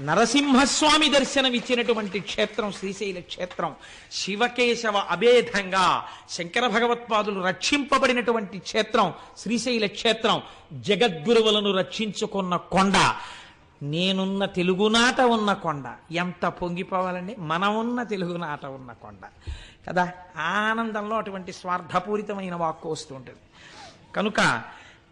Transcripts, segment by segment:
నరసింహస్వామి దర్శనం ఇచ్చినటువంటి క్షేత్రం శ్రీశైల క్షేత్రం శివకేశవ అభేదంగా శంకర భగవత్పాదులు రక్షింపబడినటువంటి క్షేత్రం శ్రీశైల క్షేత్రం జగద్గురువులను రక్షించుకున్న కొండ. నేనున్న తెలుగునాట ఉన్న కొండ. ఎంత పొంగిపోవాలండి? మనమున్న తెలుగునాట ఉన్న కొండ. కదా? ఆనందంలో అటువంటి స్వార్థపూరితమైన వాక్కు వస్తూ ఉంటుంది. కనుక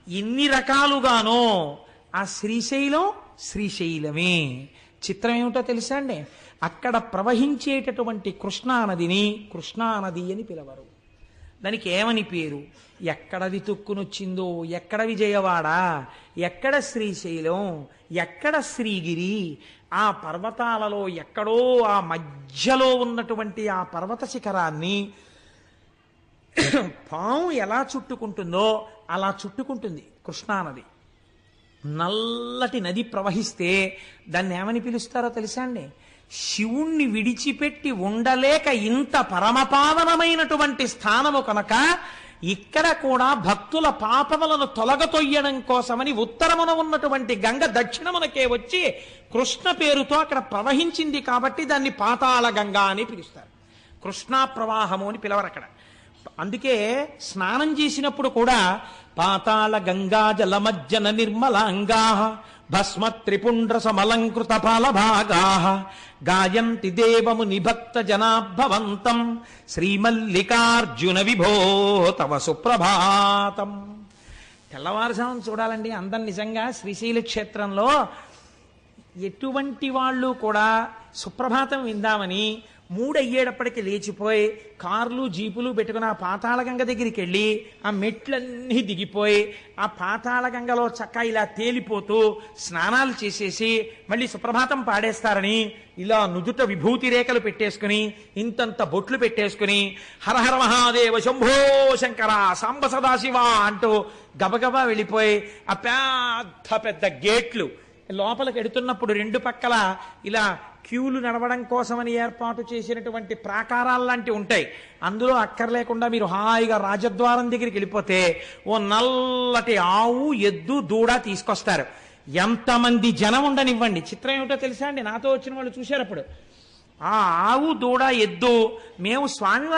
ఎన్ని రకాలుగానో ఆ శ్రీశైలం శ్రీశైలమే. చిత్రం ఏమిటో తెలుసా అండి? అక్కడ ప్రవహించేటటువంటి కృష్ణానదిని కృష్ణానది అని పిలవరు. దానికి ఏమని పేరు? ఎక్కడ వితుక్కునొచ్చిందో ఎక్కడ విజయవాడ? ఎక్కడ శ్రీశైలం? ఎక్కడ శ్రీగిరి? ఆ పర్వతాలలో ఎక్కడో ఆ మధ్యలో ఉన్నటువంటి ఆ పర్వత శిఖరాన్ని పాము ఎలా చుట్టుకుంటుందో అలా చుట్టుకుంటుంది కృష్ణానది. నల్లటి నది ప్రవహిస్తే దాన్ని ఏమని పిలుస్తారో తెలుసా అండి? శివుణ్ణి విడిచిపెట్టి ఉండలేక ఇంత పరమపావనమైనటువంటి స్థానము కనుక ఇక్కడ కూడా భక్తుల పాపములను తొలగతొయ్యడం కోసమని ఉత్తరమున ఉన్నటువంటి గంగ దక్షిణమునకే వచ్చి కృష్ణ పేరుతో అక్కడ ప్రవహించింది కాబట్టి దాన్ని పాతాళ గంగా అని పిలుస్తారు. కృష్ణా ప్రవాహము అని పిలవరు అక్కడ అందుకే స్నానం చేసినప్పుడు కూడా పాతాళ గంగా జలమజ్జన నిర్మలాంగా భస్మ త్రిపుండ్ర సమలంకృత పాలభాగా గాయంతి దేవము నిభక్త జనాభవంతం శ్రీమల్లికార్జున విభో తవ సుప్రభాతం. తెల్లవారుజామున చూడాలండి అందం నిజంగా శ్రీశైల క్షేత్రంలో ఎటువంటి వాళ్ళు కూడా సుప్రభాతం విందామని మూడయ్యేటప్పటికి లేచిపోయి కార్లు జీపులు పెట్టుకుని ఆ పాతాళగంగ దగ్గరికి వెళ్ళి ఆ మెట్లన్నీ దిగిపోయి ఆ పాతాళగంగలో చక్క ఇలా తేలిపోతూ స్నానాలు చేసేసి మళ్ళీ సుప్రభాతం పాడేస్తారని ఇలా నుదుట విభూతి రేఖలు పెట్టేసుకుని ఇంతంత బొట్లు పెట్టేసుకుని హరహర మహాదేవ శంభో శంకర సాంబ సదాశివ అంటూ గబగబా వెళ్ళిపోయి ఆ పెద్ద పెద్ద గేట్లు లోపలికి ఎడుతున్నప్పుడు రెండు పక్కల ఇలా క్యూలు నడవడం కోసమని ఏర్పాటు చేసినటువంటి ప్రాకారాలు లాంటివి ఉంటాయి. అందులో అక్కర్లేకుండా మీరు హాయిగా రాజద్వారం దగ్గరికి వెళ్ళిపోతే ఓ నల్లటి ఆవు ఎద్దు దూడ తీసుకొస్తారు. ఎంతమంది జనం ఉండనివ్వండి. చిత్రం ఏమిటో తెలుసా అండి? నాతో వచ్చిన వాళ్ళు చూశారు అప్పుడు. ఆ ఆవు దూడ ఎద్దు మేము స్వామివారి